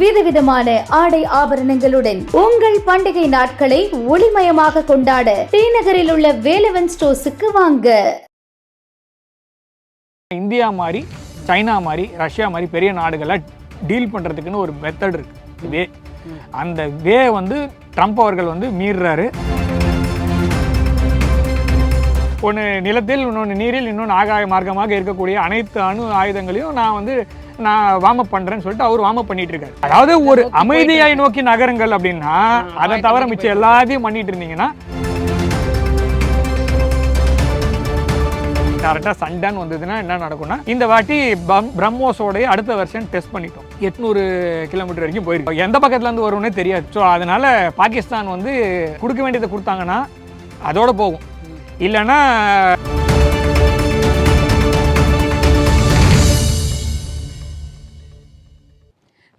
விதவிதமான ஆடை ஆபரணங்களுடன் உங்கள் பண்டிகை நாட்களை ஒளிமயமாக கொண்டாட டி நகரில் உள்ள வேலவன் ஸ்டோர்ஸுக்கு வாங்க. இந்தியா மாதிரி சைனா மாதிரி ரஷ்யா மாதிரி பெரிய நாடுகளை டீல் பண்ணுறதுக்குன்னு ஒரு மெத்தட் இருக்கு. வே அந்த வே வந்து ட்ரம்ப் அவர்கள் வந்து மீறுறாரு. ஒன்று நிலத்தில் இன்னொன்று நீரில் இன்னொன்று ஆகாய மார்க்கமாக இருக்கக்கூடிய அனைத்து அணு ஆயுதங்களையும் நான் வந்து நான் வார்ம் அப் பண்றேன்னு சொல்லிட்டு அவர் வார்ம் அப் பண்ணிட்டு இருக்காரு அதாவது ஒரு அமைதியாய் நோக்கி நகருங்கள் அப்படின்னா அதை தவிர மிச்சம் எல்லாத்தையும் பண்ணிட்டு இருந்தீங்கன்னா கரெக்டாக சண்டன் வந்ததுன்னா என்ன நடக்கும்னா இந்த வாட்டி பிரம்மோஸோடைய அடுத்த வெர்ஷன் டெஸ்ட் பண்ணிட்டோம். எட்நூறு கிலோமீட்டர் வரைக்கும் போயிருக்கோம். எந்த பக்கத்துல இருந்து வரும்னே தெரியாது. ஸோ அதனால பாகிஸ்தான் வந்து கொடுக்க வேண்டியதை கொடுத்தாங்கன்னா அதோட போகும். இல்லைன்னா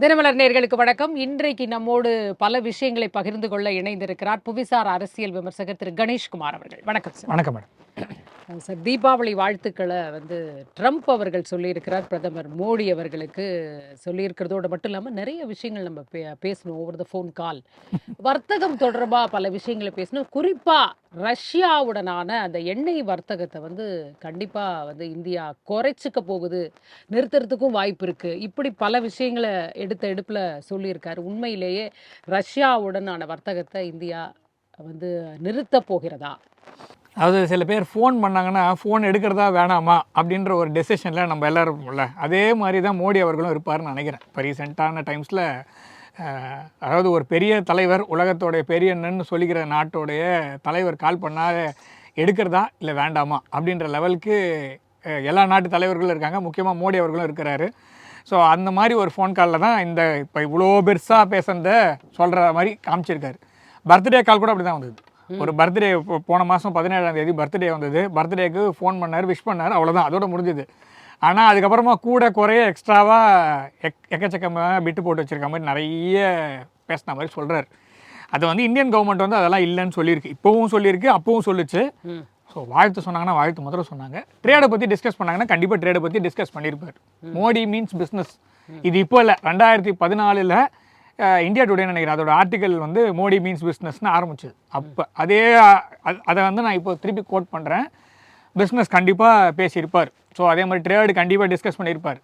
தினமலர் நேர்களுக்கு வணக்கம். இன்றைக்கு நம்மோடு பல விஷயங்களை பகிர்ந்து கொள்ள இணைந்திருக்கிறார் புவிசார் அரசியல் விமர்சகர் திரு கணேஷ்குமார் அவர்கள். வணக்கம் வணக்கம் மேடம். சார். தீபாவளி வாழ்த்துக்களை வந்து ட்ரம்ப் அவர்கள் சொல்லியிருக்கிறார் பிரதமர் மோடி அவர்களுக்கு சொல்லியிருக்கிறதோடு மட்டும் இல்லாமல் நிறைய விஷயங்கள் நம்ம பே பேசணும் ஓவர் த ஃபோன் கால் வர்த்தகம் தொடர்பாக பல விஷயங்களை பேசணும். குறிப்பாக ரஷ்யாவுடனான அந்த எண்ணெய் வர்த்தகத்தை வந்து கண்டிப்பாக வந்து இந்தியா குறைச்சிக்க போகுது நிறுத்துறதுக்கும் வாய்ப்பு இருக்குது இப்படி பல விஷயங்களை எடுத்த எடுப்பில் சொல்லியிருக்காரு. உண்மையிலேயே ரஷ்யாவுடனான வர்த்தகத்தை இந்தியா வந்து நிறுத்தப் போகிறதா? அதாவது சில பேர் ஃபோன் பண்ணாங்கன்னா ஃபோன் எடுக்கிறதா வேணாமா அப்படின்ற ஒரு டெசிஷனில் நம்ம எல்லாரும் இருப்போம்ல அதே மாதிரி தான் மோடி அவர்களும் இருப்பார்னு நினைக்கிறேன். இப்போ ரீசெண்டான டைம்ஸில் அதாவது ஒரு பெரிய தலைவர் உலகத்தோடைய பெரியண்ணன்னு சொல்லிக்கிற நாட்டோடைய தலைவர் கால் பண்ணால் எடுக்கிறதா இல்லை வேண்டாமா அப்படின்ற லெவலுக்கு எல்லா நாட்டு தலைவர்களும் இருக்காங்க. முக்கியமாக மோடி அவர்களும் இருக்கிறாரு. ஸோ அந்த மாதிரி ஒரு ஃபோன் காலில் தான் இந்த இப்போ இவ்வளோ பெருசாக பேசுனத சொல்கிற மாதிரி காமிச்சிருக்காரு. பர்த்டே கால் கூட அப்படி தான் வந்தது. ஒரு பர்த்டே போன மாதம் பதினேழாம் தேதி பர்த்டே வந்தது. பர்த்டேக்கு ஃபோன் பண்ணார் விஷ் பண்ணார் அவ்வளோதான் அதோட முடிஞ்சுது. ஆனால் அதுக்கப்புறமா கூட குறைய எக்ஸ்ட்ராவாக எக் எக்கச்சக்கமாக பிட்டு போட்டு வச்சிருக்க மாதிரி நிறைய பேசின மாதிரி சொல்கிறார் அது வந்து இந்தியன் கவர்மெண்ட் வந்து அதெல்லாம் இல்லைன்னு சொல்லியிருக்கு. இப்போவும் சொல்லியிருக்கு அப்பவும் சொல்லுச்சு. ஸோ வாழ்த்து சொன்னாங்கன்னா வாழ்த்து முதல்ல சொன்னாங்க. ட்ரேடை பற்றி டிஸ்கஸ் பண்ணாங்கன்னா கண்டிப்பாக ட்ரேடை பற்றி டிஸ்கஸ் பண்ணியிருப்பார். மோடி மீன்ஸ் பிஸ்னஸ் இது இப்போ இல்லை. ரெண்டாயிரத்தி பதினாலில் இந்தியா டுடே நினைக்கிறேன். அதோட ஆர்டிக்கல் வந்து மோடி மீன்ஸ் பிஸ்னஸ்னு ஆரம்பிச்சது. அப்போ அதே அதை வந்து நான் இப்போ திருப்பி கோட் பண்ணுறேன் பிஸ்னஸ் கண்டிப்பாக பேசியிருப்பார். ஸோ அதே மாதிரி ட்ரேடு கண்டிப்பாக டிஸ்கஸ் பண்ணியிருப்பார்.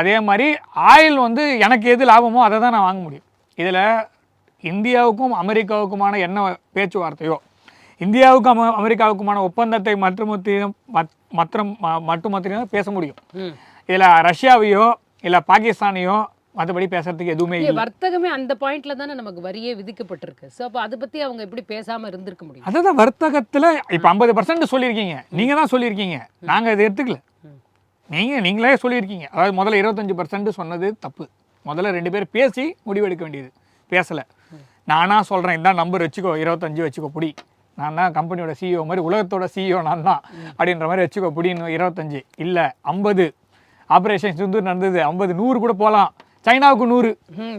அதே மாதிரி ஆயில் வந்து எனக்கு எது லாபமோ அதை தான் நான் வாங்க முடியும். இதில் இந்தியாவுக்கும் அமெரிக்காவுக்குமான என்ன பேச்சுவார்த்தையோ இந்தியாவுக்கும் அம அமெரிக்காவுக்குமான ஒப்பந்தத்தை மட்டுமத்தையும் மற்றம் மட்டுமத்தையும் பேச முடியும். இதில் ரஷ்யாவையோ இல்லை பாகிஸ்தானையோ மற்றபடி பேசுறதுக்கு எதுவுமே இல்ல, வர்த்தகமே அந்த பாயிண்ட்ல தானே நமக்கு வரியே விதிக்கப்பட்டிருக்கு. ஸோ அப்போ அதை பத்தி அவங்க எப்படி பேசாம இருந்திருக்க முடியும்? அதுதான் வர்த்தகத்தில் இப்போ ஐம்பது பர்சன்ட் சொல்லியிருக்கீங்க. நீங்கள் தான் சொல்லியிருக்கீங்க. நாங்கள் இதை எடுத்துக்கல. நீங்கள் நீங்களே சொல்லியிருக்கீங்க. அதாவது முதல்ல இருபத்தஞ்சி பர்சன்ட் சொன்னது தப்பு. முதல்ல ரெண்டு பேர் பேசி முடிவெடுக்க வேண்டியது. பேசலை. நானாக சொல்கிறேன் இதான் நம்பர் வச்சுக்கோ இருபத்தஞ்சு வச்சுக்கோ புடி. நான் தான் கம்பெனியோட சிஇஓ மாதிரி உலகத்தோட சிஇஓ நான் தான் அப்படின்ற மாதிரி வச்சுக்கோ புடின்னு இருபத்தஞ்சு. இல்லை ஐம்பது. ஆப்ரேஷன் சிந்து நடந்தது ஐம்பது நூறு கூட போகலாம் சைனாவுக்கு நூறு.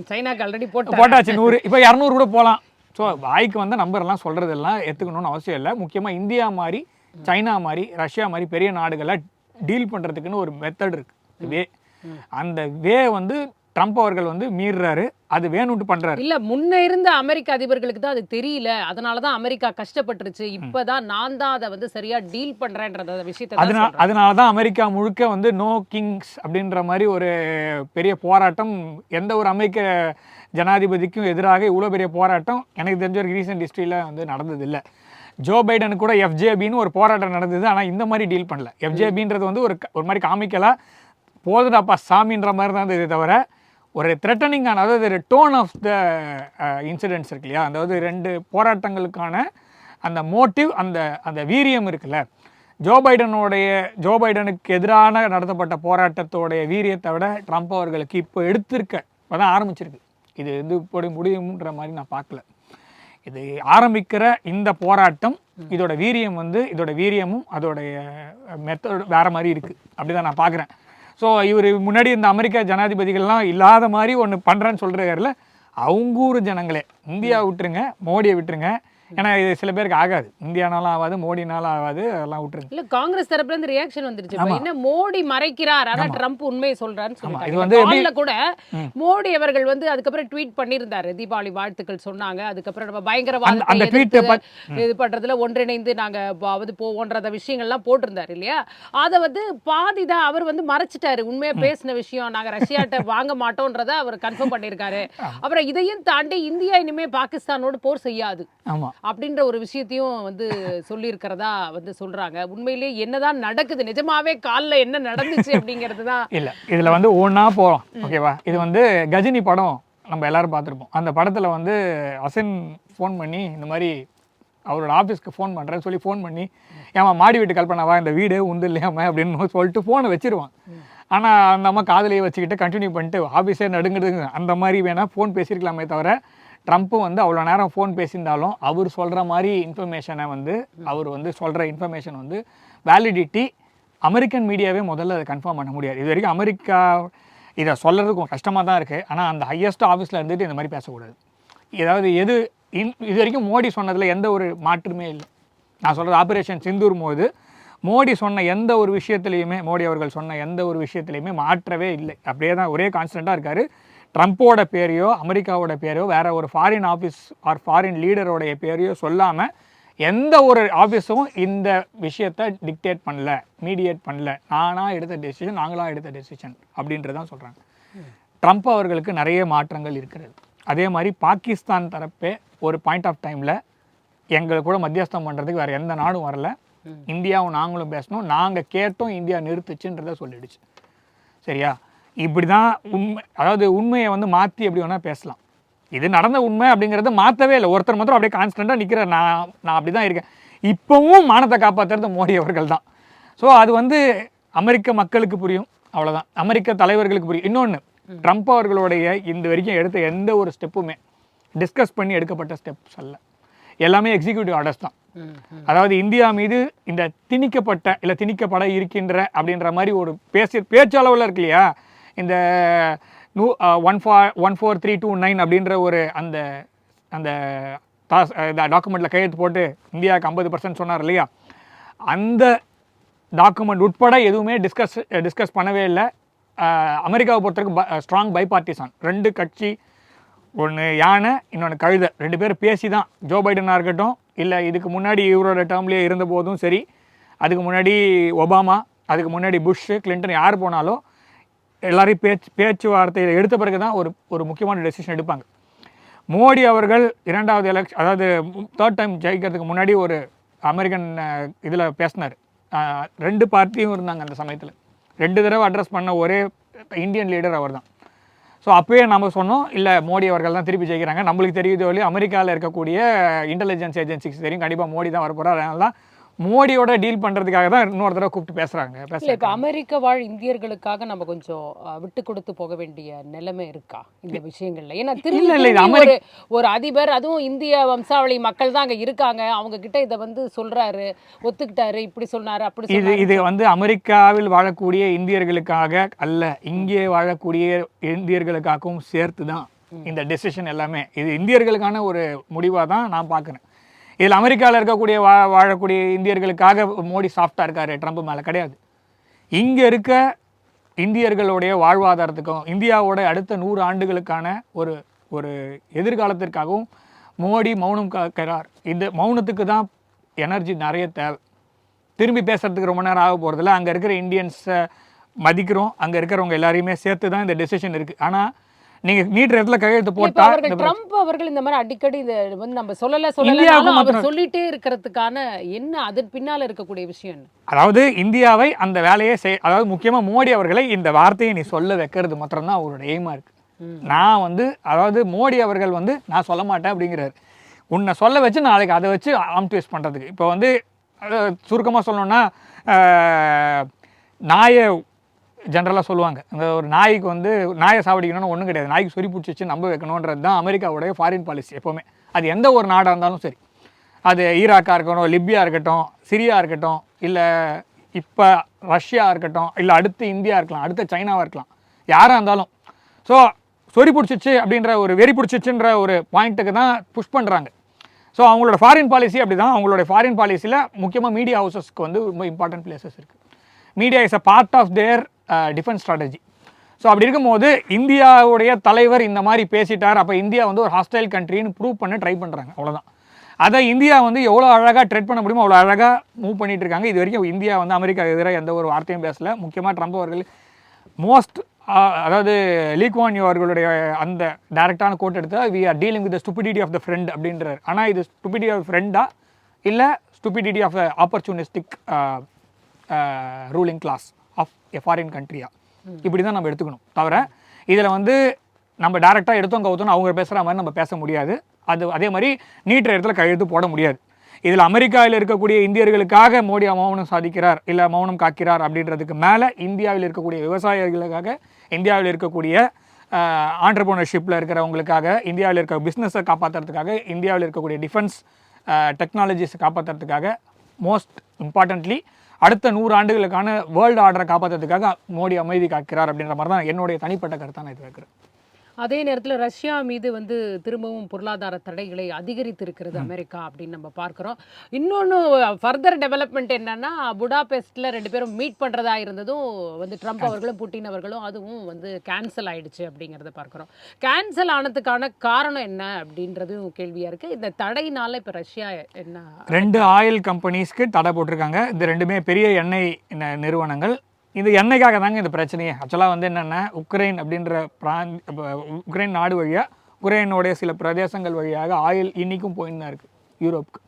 சைனாக்கு ஆல்ரெடி போட்டு போட்டாச்சு நூறு. இப்போ இரநூறு கூட போகலாம் ஸோ வாய்க்கு வந்த நம்பர்லாம் சொல்கிறதெல்லாம் எடுத்துக்கணும்னு அவசியம் இல்லை. முக்கியமாக இந்தியா மாதிரி சைனா மாதிரி ரஷ்யா மாதிரி பெரிய நாடுகளை டீல் பண்ணுறதுக்குன்னு ஒரு மெத்தட் இருக்கு. வே அந்த வே வந்து ட்ரம்ப் அவர்கள் வந்து மீறுறாரு அது வேணும்ட்டு பண்ணுறாரு இல்ல முன்ன இருந்த அமெரிக்க அதிபர்களுக்கு தான் அது தெரியல. அதனால தான் அமெரிக்கா கஷ்டப்பட்டுருச்சு. இப்பதான் நான் தான் அதை வந்து சரியா டீல் பண்றேன்றத விஷயத்தை தான் அதனால சொல்றேன். அதனால தான் அமெரிக்கா முழுக்க வந்து நோ கிங்ஸ் அப்படின்ற மாதிரி ஒரு பெரிய போராட்டம் எந்த ஒரு அமெரிக்க ஜனாதிபதிக்கும் எதிராக இவ்வளோ பெரிய போராட்டம் எனக்கு தெரிஞ்ச ஒரு ரீசெண்ட் ஹிஸ்ட்ரியில் வந்து நடந்ததில்லை. ஜோ பைடனுக்கு கூட எஃப்ஜேபின்னு ஒரு போராட்டம் நடந்தது ஆனால் இந்த மாதிரி டீல் பண்ணல. எஃப்ஜேபின்றது வந்து ஒரு ஒரு மாதிரி காமிக்கலாக போதுடாப்பா சாமின்ற மாதிரி தான் இருந்ததே தவிர ஒரு த்ரெட்டனிங்கான அதாவது ஒரு டோன் ஆஃப் த இன்சிடென்ட்ஸ் இருக்கு இல்லையா? அதாவது ரெண்டு போராட்டங்களுக்கான அந்த மோட்டிவ் அந்த அந்த வீரியம் இருக்குல்ல? ஜோ பைடனுடைய ஜோ பைடனுக்கு எதிரான நடத்தப்பட்ட போராட்டத்தோடைய வீரியத்தை விட ட்ரம்ப் அவர்களுக்கு இப்போ எடுத்திருக்க இப்போ தான் ஆரம்பிச்சிருக்கு. இது வந்து இப்படி முடியும்ன்ற மாதிரி நான் பார்க்கல. இது ஆரம்பிக்கிற இந்த போராட்டம் இதோட வீரியம் வந்து இதோட வீரியமும் அதோடைய மெத்தட் வேற மாதிரி இருக்குது அப்படி தான் நான் பார்க்குறேன். ஸோ இவர் முன்னாடி இந்த அமெரிக்க ஜனாதிபதிகள்லாம் இல்லாத மாதிரி ஒன்று பண்ணுறேன்னு சொல்கிறாருல அவங்க ஊர் ஜனங்களே. இந்தியா விட்டுருங்க மோடியை விட்டுருங்க. ஏன்னா இது சில பேருக்கு ஆகாது. இந்தியானாலும் ஆகாது மோடினாலும் ஆகாது அதெல்லாம் விட்டுருங்க. இல்ல காங்கிரஸ் தரப்புல இருந்து ரியாக்ஷன் வந்துருச்சு. என்ன மோடி மறைக்கிறார்? ஆனா ட்ரம்ப் உண்மையை சொல்றாருன்னு ல கூட. மோடி அவர்கள் வந்து அதுக்கப்புறம் ட்வீட் பண்ணியிருந்தாரு. தீபாவளி வாழ்த்துக்கள் சொன்னாங்க. அதுக்கப்புறம் நம்ம எதிர்த்து இது பண்றதுல ஒன்றிணைந்து நாங்க அதாவது போவோன்றத விஷயங்கள்லாம் போட்டிருந்தாரு இல்லையா? அதை வந்து பாதி தான் அவர் வந்து மறைச்சிட்டாரு. உண்மையா பேசின விஷயம். நாங்க ரஷ்யாட்ட வாங்க மாட்டோன்றத அவர் கன்ஃபார்ம் பண்ணியிருக்காரு. அப்புறம் இதையும் தாண்டி இந்தியா இனிமே பாகிஸ்தானோடு போர் செய்யாது. ஆமா. அப்படின்ற ஒரு விஷயத்தையும் வந்து சொல்லியிருக்கிறதா வந்து சொல்றாங்க. உண்மையிலேயே என்னதான் நடக்குது? நிஜமாவே கால்ல என்ன நடந்துச்சு அப்படிங்கிறது தான் இல்ல இதுல வந்து ஒவ்வொன்றா போகிறோம் ஓகேவா இது வந்து கஜினி படம் நம்ம எல்லாரும் பார்த்துருப்போம். அந்த படத்துல வந்து அசின் ஃபோன் பண்ணி இந்த மாதிரி அவரோட ஆஃபீஸ்க்கு ஃபோன் பண்ணுறேன்னு சொல்லி ஃபோன் பண்ணி ஏமா மாடி வீட்டு கல்பனாவா இந்த வீடு உந்து இல்லையாம அப்படின்னு சொல்லிட்டு ஃபோனை வச்சிருவான். ஆனால் அந்த அம்மா காதலையே வச்சுக்கிட்டு கண்டினியூ பண்ணிட்டு ஆஃபீஸே நடுங்குதுங்க அந்த மாதிரி வேணால் ஃபோன் பேசியிருக்கலாமே தவிர ட்ரம்ப்பும் வந்து அவ்வளோ நேரம் ஃபோன் பேசியிருந்தாலும் அவர் சொல்கிற மாதிரி இன்ஃபர்மேஷனை வந்து அவர் வந்து சொல்கிற இன்ஃபர்மேஷன் வந்து வேலிடிட்டி அமெரிக்கன் மீடியாவே முதல்ல அதை கன்ஃபார்ம் பண்ண முடியாது. இது வரைக்கும் அமெரிக்கா இதை சொல்கிறதுக்கும் கஷ்டமாக தான் இருக்குது ஆனால் அந்த ஹையஸ்ட் ஆஃபீஸில் இருந்துட்டு இந்த மாதிரி பேசக்கூடாது. ஏதாவது எது இன் இது வரைக்கும் மோடி சொன்னதில் எந்த ஒரு மாற்றுமே இல்லை. நான் சொல்கிறது ஆப்ரேஷன் சிந்தூர் போது மோடி சொன்ன எந்த ஒரு விஷயத்துலையுமே மோடி அவர்கள் சொன்ன எந்த ஒரு விஷயத்துலையுமே மாற்றவே இல்லை. அப்படியே தான் ஒரே கான்ஸ்டண்ட்டாக இருக்கார். ட்ரம்ப்போட பேரையோ அமெரிக்காவோட பேரையோ வேற ஒரு ஃபாரின் ஆஃபீஸ் ஆர் ஃபாரின் லீடரோடைய பேரையோ சொல்லாமல் எந்த ஒரு ஆஃபீஸும் இந்த விஷயத்தை டிக்டேட் பண்ணல மீடியேட் பண்ணல. நானாக எடுத்த டெசிஷன் நாங்களாக எடுத்த டெசிஷன் அப்படின்றதான் சொல்கிறாங்க ட்ரம்ப் அவர்களுக்கு நிறைய மாற்றங்கள் இருக்கிறது. அதே மாதிரி பாகிஸ்தான் தரப்பே ஒரு பாயிண்ட் ஆஃப் டைமில் எங்களை கூட மத்தியஸ்தம் பண்ணுறதுக்கு வேறு எந்த நாடும் வரல. இந்தியாவும் நாங்களும் பேசணும். நாங்கள் கேட்டோம் இந்தியா நிறுத்துச்சுன்றதை சொல்லிடுச்சு. சரியா? இப்படி தான் உண்மை அதாவது உண்மையை வந்து மாற்றி எப்படி வேணால் பேசலாம். இது நடந்த உண்மை அப்படிங்கிறத மாற்றவே இல்லை. ஒருத்தர் மாத்திரம் அப்படியே கான்ஸ்டண்ட்டாக நிற்கிறார் நான் நான் அப்படி தான் இருக்கேன். இப்போவும் மானத்தை காப்பாற்றுறது மோடி அவர்கள் தான். ஸோ அது வந்து அமெரிக்க மக்களுக்கு புரியும். அவ்வளோதான் அமெரிக்க தலைவர்களுக்கு புரியும். இன்னொன்று ட்ரம்ப் அவர்களுடைய இந்த வரைக்கும் எடுத்த எந்த ஒரு ஸ்டெப்புமே டிஸ்கஸ் பண்ணி எடுக்கப்பட்ட ஸ்டெப்ஸ் அல்ல. எல்லாமே எக்ஸிக்யூட்டிவ் ஆர்டர்ஸ் தான். அதாவது இந்தியா மீது இந்த திணிக்கப்பட்ட இல்லை திணிக்கப்பட இருக்கின்ற அப்படின்ற மாதிரி ஒரு பேசி பேச்சளவில் இருக்கு இல்லையா? இந்த நூ ஒன் ஃபா one four three two nine அப்படின்ற ஒரு அந்த அந்த தாஸ் டாக்குமெண்ட்டில் கையெழுத்து போட்டு இந்தியாவுக்கு ஐம்பது பர்சன்ட் சொன்னார் இல்லையா? அந்த டாக்குமெண்ட் உட்பட எதுவுமே டிஸ்கஸ் டிஸ்கஸ் பண்ணவே இல்லை. அமெரிக்காவை பொறுத்தவரைக்கும் ஸ்ட்ராங் பைபார்ட்டிசான் ரெண்டு கட்சி ஒன்று யானை இன்னொன்று கழுதை. ரெண்டு பேரும் பேசி தான் ஜோ பைடனாக இருக்கட்டும் இல்லை இதுக்கு முன்னாடி இவரோட டேர்ம்லேயே இருந்த போதும் சரி அதுக்கு முன்னாடி ஒபாமா அதுக்கு முன்னாடி புஷ்ஷு கிளின்டன் யார் போனாலும் எல்லாரையும் பேச்சு பேச்சுவார்த்தையில் எடுத்த பிறகு தான் ஒரு ஒரு முக்கியமான டெசிஷன் எடுப்பாங்க. மோடி அவர்கள் இரண்டாவது எலெக்ஷன் அதாவது தேர்ட் டைம் ஜெயிக்கிறதுக்கு முன்னாடி ஒரு அமெரிக்கன் இதில் பேசினார். ரெண்டு பார்ட்டியும் இருந்தாங்க அந்த சமயத்தில். ரெண்டு தடவை அட்ரஸ் பண்ண ஒரே இந்தியன் லீடர் அவர் தான் ஸோ அப்போயே நம்ம சொன்னோம் இல்லை மோடி அவர்கள் தான் திருப்பி ஜெயிக்கிறாங்க. நம்மளுக்கு தெரியுது வழி அமெரிக்காவில் இருக்கக்கூடிய இன்டெலிஜென்ஸ் ஏஜென்சிக்கு தெரியும். கண்டிப்பாக மோடி தான் வரப்போகிறார் அதனால தான் மோடியோட டீல் பண்ணுறதுக்காக தான் இன்னொரு தடவை கூப்பிட்டு பேசுகிறாங்க இல்ல பேச இப்ப அமெரிக்க வாழ் இந்தியர்களுக்காக நம்ம கொஞ்சம் விட்டு கொடுத்து போக வேண்டிய நிலைமை இருக்கா இந்த விஷயங்கள்ல? ஏன்னா திரும்பி ஒரு அதிபர் அதுவும் இந்திய வம்சாவளி மக்கள் தான் அங்க இருக்காங்க. அவங்க கிட்ட இதை வந்து சொல்றாரு ஒத்துக்கிட்டாரு இப்படி சொன்னாரு அப்படி இது இது வந்து அமெரிக்காவில் வாழக்கூடிய இந்தியர்களுக்காக அல்ல இங்கே வாழக்கூடிய இந்தியர்களுக்காகவும் சேர்த்து தான் இந்த டெசிஷன் எல்லாமே. இது இந்தியர்களுக்கான ஒரு முடிவாக தான் நான் பார்க்குறேன் இதில் அமெரிக்காவில் இருக்கக்கூடிய வா வாழக்கூடிய இந்தியர்களுக்காக மோடி சாஃப்டாக இருக்காரு ட்ரம்ப் மேலே கிடையாது. இங்கே இருக்க இந்தியர்களுடைய வாழ்வாதாரத்துக்கும் இந்தியாவோட அடுத்த நூறு ஆண்டுகளுக்கான ஒரு ஒரு எதிர்காலத்திற்காகவும் மோடி மௌனம் காக்கிறார். இந்த மௌனத்துக்கு தான் எனர்ஜி நிறைய தேவை. திரும்பி பேசுறதுக்கு ரொம்ப நேரம் ஆக போகிறதில்ல அங்கே இருக்கிற இந்தியன்ஸை மதிக்கிறோம். அங்கே இருக்கிறவங்க எல்லாரையுமே சேர்த்து தான் இந்த டெசிஷன் இருக்குது ஆனால் நீங்கள் நீட் இடத்துல கையெழுத்து அவர்கள் ட்ரம்ப் அவர்கள் இந்த மாதிரி அடிக்கடி இத வந்து நம்ம சொல்லல சொல்லல அவர் சொல்லிட்டே இருக்கிறதுக்கான என்ன அதன் பின்னால இருக்கக்கூடிய விஷயம் அதாவது இந்தியாவை அந்த வேலையை செய் அதாவது முக்கியமாக மோடி அவர்களை இந்த வார்த்தையை நீ சொல்ல வைக்கிறது மாத்திரம்தான் அவரோட எய்மாக இருக்குது நான் வந்து அதாவது மோடி அவர்கள் வந்து நான் சொல்ல மாட்டேன் அப்படிங்கிறாரு. உன்னை சொல்ல வச்சு நாளைக்கு அதை வச்சு ஆம் ட்விஸ்ட் பண்ணுறதுக்கு இப்போ வந்து சுருக்கமாக சொல்லணும்னா நாயை ஜென்ரலாக சொல்லுவாங்க. இந்த ஒரு நாய்க்கு வந்து நாயை சாவடிக்கணும்னு ஒன்றும் கிடையாது. நாய்க்கு சொறி பிடிச்சிச்சு நம்ப வைக்கணுன்றது தான் அமெரிக்காவுடைய ஃபாரின் பாலிசி எப்போவுமே. அது எந்த ஒரு நாடாக இருந்தாலும் சரி. அது ஈராக்காக இருக்கட்டும் லிபியா இருக்கட்டும் சிரியா இருக்கட்டும் இல்லை இப்போ ரஷ்யா இருக்கட்டும் இல்லை அடுத்து இந்தியா இருக்கலாம் அடுத்து சைனாவாக இருக்கலாம். யாராக இருந்தாலும். ஸோ சொறி பிடிச்சிச்சு அப்படின்ற ஒரு வெறி பிடிச்சிச்சுன்ற ஒரு பாயிண்ட்டுக்கு தான் புஷ் பண்ணுறாங்க ஸோ அவங்களோட ஃபாரின் பாலிசி அப்படி தான் அவங்களோட ஃபாரின் பாலிசியில் முக்கியமாக மீடியா ஹவுசஸ்க்கு வந்து ரொம்ப இம்பார்ட்டன்ட் பிளேசஸ் இருக்குது media is a part of their defence strategy so அப்படி இருக்கும்போது இந்தியாவுடைய தலைவர் இந்த மாதிரி பேசிட்டார். அப்போ இந்தியா வந்து ஒரு ஹாஸ்டைல் கண்ட்ரின்னு ப்ரூவ் பண்ண ட்ரை பண்ணுறாங்க அவ்வளோதான் அதை இந்தியா வந்து எவ்வளோ அழகாக ட்ரெட் பண்ண முடியுமோ அவ்வளோ அழகாக மூவ் பண்ணிட்டு இருக்காங்க. இது வரைக்கும் இந்தியா வந்து அமெரிக்கா எதிராக எந்த ஒரு வார்த்தையும் பேசல. முக்கியமாக ட்ரம்ப் அவர்கள் மோஸ்ட் அதாவது லீக்வான் யூ அவர்களுடைய அந்த டேரெக்டான கோட் எடுத்தால் we are dealing with stupidity of the friend அப்படின்றார். ஆனால் இது ஸ்டூபிடிட்டி ஆஃப் ஃப்ரெண்டா இல்லை stupidity of opportunistic ruling class of a foreign கண்ட்ரியா இப்படி தான் நம்ம எடுத்துக்கணும். தவிர இதில் வந்து நம்ம டேரெக்டாக எடுத்தோம் கவுத்தோம் அவங்க பேசுகிற மாதிரி நம்ம பேச முடியாது. அது அதே மாதிரி நீட்டுற இடத்துல கையெழுத்து போட முடியாது. இதில் அமெரிக்காவில் இருக்கக்கூடிய இந்தியர்களுக்காக மோடி மௌனம் சாதிக்கிறார் இல்லை மௌனம் காக்கிறார் அப்படின்றதுக்கு மேலே இந்தியாவில் இருக்கக்கூடிய விவசாயிகளுக்காக இந்தியாவில் இருக்கக்கூடிய ஆண்டர்பிரினர்ஷிப்பில் இருக்கிறவங்களுக்காக இந்தியாவில் இருக்க பிஸ்னஸை காப்பாற்றுறதுக்காக இந்தியாவில் இருக்கக்கூடிய டிஃபென்ஸ் டெக்னாலஜிஸை காப்பாற்றுறதுக்காக மோஸ்ட் இம்பார்ட்டன்ட்லி அடுத்த நூறு ஆண்டுகளுக்கான வேர்ல்டு ஆர்டரை காப்பாற்றுறதுக்காக மோடி அமைதி காக்கிறார் அப்படின்ற மாதிரி தான் என்னுடைய தனிப்பட்ட கருத்தான் நான் இது வைக்கிறேன். அதே நேரத்தில் ரஷ்யா மீது வந்து திரும்பவும் பொருளாதார தடைகளை அதிகரித்திருக்கிறது அமெரிக்கா அப்படின்னு நம்ம பார்க்குறோம். இன்னொன்று ஃபர்தர் டெவலப்மெண்ட் என்னன்னா புடாபெஸ்ட்டில் ரெண்டு பேரும் மீட் பண்ணுறதா இருந்ததும் வந்து ட்ரம்ப் அவர்களும் புட்டின் அவர்களும் அதுவும் வந்து கேன்சல் ஆயிடுச்சு அப்படிங்கிறத பார்க்குறோம். கேன்சல் ஆனதுக்கான காரணம் என்ன அப்படின்றதும் கேள்வியாக இருக்குது இந்த தடையினால இப்போ ரஷ்யா என்ன ரெண்டு ஆயில் கம்பெனிஸ்க்கு தடை போட்டிருக்காங்க. இந்த ரெண்டுமே பெரிய எண்ணெய் நிறுவனங்கள். இது எண்ணெய்க்காக தாங்க இந்த பிரச்சனையே. ஆக்சுவலாக வந்து என்னென்னா உக்ரைன் அப்படின்ற பிராந்த் உக்ரைன் நாடு வழியாக உக்ரைனுடைய சில பிரதேசங்கள் வழியாக ஆயில் இன்றைக்கும் போயின்னு தான் இருக்குது யூரோப்புக்கு.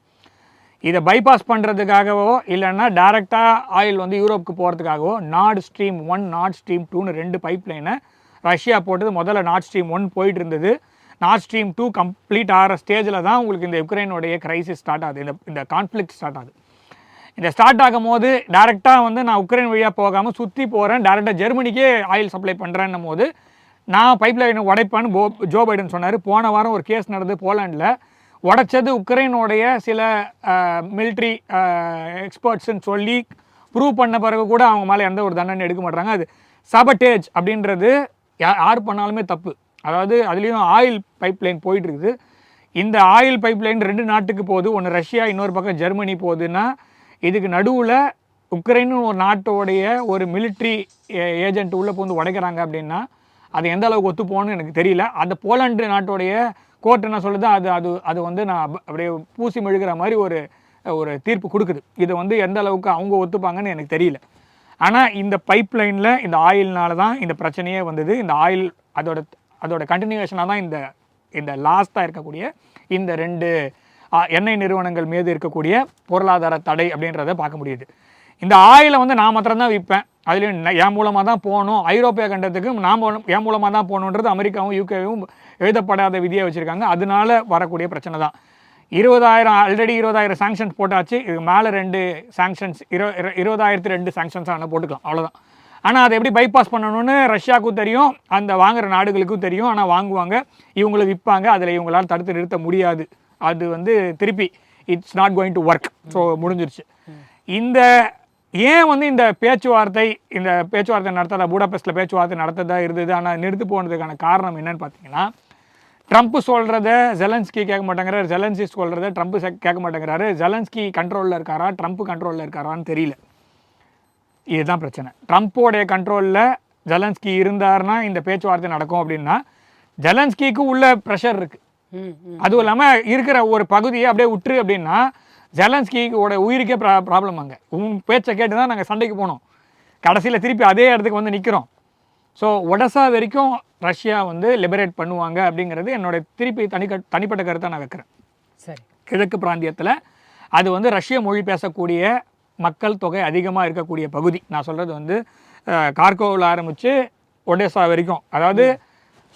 இதை பைபாஸ் பண்ணுறதுக்காகவோ இல்லைன்னா டேரெக்டாக ஆயில் வந்து யூரோப்புக்கு போகிறதுக்காகவோ Nord Stream one Nord Stream டூன்னு ரெண்டு பைப் லைனை ரஷ்யா போட்டது. முதல்ல நார்ட் ஸ்ட்ரீம் ஒன் போயிட்டு இருந்தது. நார்ட் ஸ்ட்ரீம் டூ கம்ப்ளீட் ஆகிற ஸ்டேஜில் தான் உங்களுக்கு இந்த உக்ரைனுடைய கிரைசிஸ் ஸ்டார்ட் ஆகுது. இந்த இந்த கான்ஃப்ளிக் ஸ்டார்ட் ஆகுது. இந்த ஸ்டார்ட் ஆகும்போது டேரெக்டாக வந்து நான் உக்ரைன் வழியாக போகாமல் சுற்றி போகிறேன் டேரெக்டாக ஜெர்மனிக்கே ஆயில் சப்ளை பண்ணுறேன்னும் போது நான் பைப் லைனை உடைப்பேன்னு போ ஜோ பைடன் சொன்னார். போன வாரம் ஒரு கேஸ் நடந்து போலாண்டில். உடைச்சது உக்ரைனுடைய சில மிலிட்ரி எக்ஸ்பர்ட்ஸ்ன்னு சொல்லி ப்ரூவ் பண்ண பிறகு கூட அவங்க மேலே எந்த ஒரு தண்டனை எடுக்க மாட்டாங்க அது சபட்டேஜ் அப்படின்றது யா- யார் பண்ணாலுமே தப்பு. அதாவது அதுலேயும் ஆயில் பைப் லைன் போயிட்டு இருக்குது. இந்த ஆயில் பைப் லைன் ரெண்டு நாட்டுக்கு போகுது. ஒன்று ரஷ்யா இன்னொரு பக்கம் ஜெர்மனி போகுதுன்னா இதுக்கு நடுவில் உக்ரைன்னு ஒரு நாட்டோடைய ஒரு மிலிட்ரி ஏஜென்ட் உள்ளே பூந்து உடைக்கிறாங்க அப்படின்னா அது எந்த அளவுக்கு ஒத்து போகணும்னு எனக்கு தெரியல. அந்த போலண்டு நாட்டோடைய கோர்ட் என்ன சொல்லுது? அது அது அது வந்து நான் அப்படியே பூசி மெழுகிற மாதிரி ஒரு ஒரு தீர்ப்பு கொடுக்குது. இது வந்து எந்த அளவுக்கு அவங்க ஒத்துப்பாங்கன்னு எனக்கு தெரியல. ஆனால் இந்த பைப் லைனில் இந்த ஆயில்னால தான் இந்த பிரச்சனையே வந்தது. இந்த ஆயில் அதோட அதோட கண்டினியூவேஷனாக தான் இந்த இந்த லாஸ்ட்டாக இருக்கக்கூடிய இந்த ரெண்டு எண்ணெய் நிறுவனங்கள் மீது இருக்கக்கூடிய பொருளாதார தடை அப்படின்றத பார்க்க முடியுது. இந்த ஆயிலை வந்து நான் மாத்திரம்தான் விற்பேன். அதுலேயும் என் மூலமாக தான் போகணும். ஐரோப்பிய கண்டத்துக்கு நான் என் மூலமாக தான் போகணுன்றது அமெரிக்காவும் யூகேவும் எழுதப்படாத விதியை வச்சுருக்காங்க. அதனால வரக்கூடிய பிரச்சனை தான். இருபதாயிரம் ஆல்ரெடி இருபதாயிரம் சாங்ஷன்ஸ் போட்டாச்சு. இது மேலே ரெண்டு சாங்ஷன்ஸ் இரு இரு- இருபதாயிரத்து ரெண்டு சாங்ஷன்ஸ் ஆனால் போட்டுக்கலாம். அவ்வளோதான் ஆனால் அதை எப்படி பைபாஸ் பண்ணணும்னு ரஷ்யாவுக்கும் தெரியும். அந்த வாங்குற நாடுகளுக்கும் தெரியும். ஆனால் வாங்குவாங்க. இவங்களுக்கு விற்பாங்க. அதில் இவங்களால் தடுத்து நிறுத்த முடியாது. அது வந்து திருப்பி it's not going to work so முடிஞ்சிருச்சு. இந்த ஏன் வந்து இந்த பேச்சுவார்த்தை இந்த பேச்சுவார்த்தை நடத்தாத பூடாபெஸ்ட்டில் பேச்சுவார்த்தை நடத்ததா இருந்தது ஆனால் நிறுத்து போனதுக்கான காரணம் என்னன்னு பார்த்தீங்கன்னா ட்ரம்ப் சொல்கிறத ஜெலன்ஸ்கி கேட்க மாட்டேங்கிறாரு. ஜெலன்ஸ்கி சொல்கிறத ட்ரம்ப் கேட்க மாட்டேங்கிறாரு. ஜெலன்ஸ்கி கண்ட்ரோலில் இருக்காரா? ட்ரம்ப் கண்ட்ரோலில் இருக்காரான்னு தெரியல. இதுதான் பிரச்சனை. ட்ரம்ப்போடைய கண்ட்ரோலில் ஜெலன்ஸ்கி இருந்தாருன்னா இந்த பேச்சுவார்த்தை நடக்கும் அப்படின்னா ஜெலன்ஸ்கிக்கு உள்ள ப்ரெஷர் இருக்குது அதுவும் இல்லாமல் இருக்கிற ஒரு பகுதியை அப்படியே விட்டுரு அப்படின்னா ஜெலன்ஸ்கியோட உயிருக்கே ப்ரா ப்ராப்ளம் அங்கே. உன் பேச்சை கேட்டு தான் நாங்கள் சண்டைக்கு போனோம். கடைசியில் திருப்பி அதே இடத்துக்கு வந்து நிற்கிறோம் ஸோ ஒடசா வரைக்கும் ரஷ்யா வந்து லிபரேட் பண்ணுவாங்க அப்படிங்கிறது என்னோட திருப்பி தனி தனிப்பட்ட கருத்தை நான் வைக்கிறேன். சரி. கிழக்கு பிராந்தியத்தில் அது வந்து ரஷ்ய மொழி பேசக்கூடிய மக்கள் தொகை அதிகமாக இருக்கக்கூடிய பகுதி. நான் சொல்கிறது வந்து கார்கோவில் ஆரம்பித்து ஒடேசா வரைக்கும். அதாவது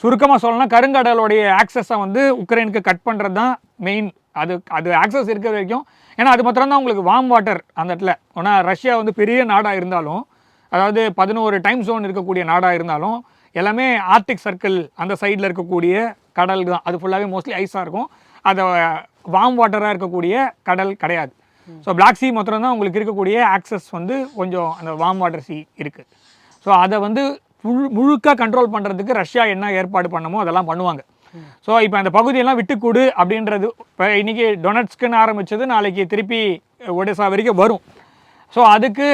சுருக்கமாக சொல்லணும்னா கருங்கடலுடைய ஆக்சஸை வந்து உக்ரைனுக்கு கட் பண்ணுறது தான் மெயின் அது அது ஆக்சஸ் இருக்கிற வரைக்கும். ஏன்னா அது மாத்திரம் தான் உங்களுக்கு வார்ம் வாட்டர் அந்த இடத்துல. ஏன்னா ரஷ்யா வந்து பெரிய நாடாக இருந்தாலும் அதாவது பதினோரு டைம் ஜோன் இருக்கக்கூடிய நாடாக இருந்தாலும் எல்லாமே ஆர்டிக் சர்க்கிள் அந்த சைடில் இருக்கக்கூடிய கடல் தான். அது ஃபுல்லாகவே மோஸ்ட்லி ஐஸாக இருக்கும். அதை வார்ம் வாட்டராக இருக்கக்கூடிய கடல் கிடையாது. ஸோ பிளாக் சி மொத்தம் தான் உங்களுக்கு இருக்கக்கூடிய ஆக்சஸ் வந்து கொஞ்சம் அந்த வார்ம் வாட்டர் சி இருக்குது ஸோ அதை வந்து முழு முழுக்க கண்ட்ரோல் பண்ணுறதுக்கு ரஷ்யா என்ன ஏற்பாடு பண்ணமோ அதெல்லாம் பண்ணுவாங்க. ஸோ இப்போ அந்த பகுதியெல்லாம் விட்டுக்கூடு அப்படின்றது இப்போ இன்னைக்கு டொனட்ஸ்க்குன்னு ஆரம்பிச்சது நாளைக்கு திருப்பி ஒடிசா வரைக்கும் வரும். ஸோ அதுக்கு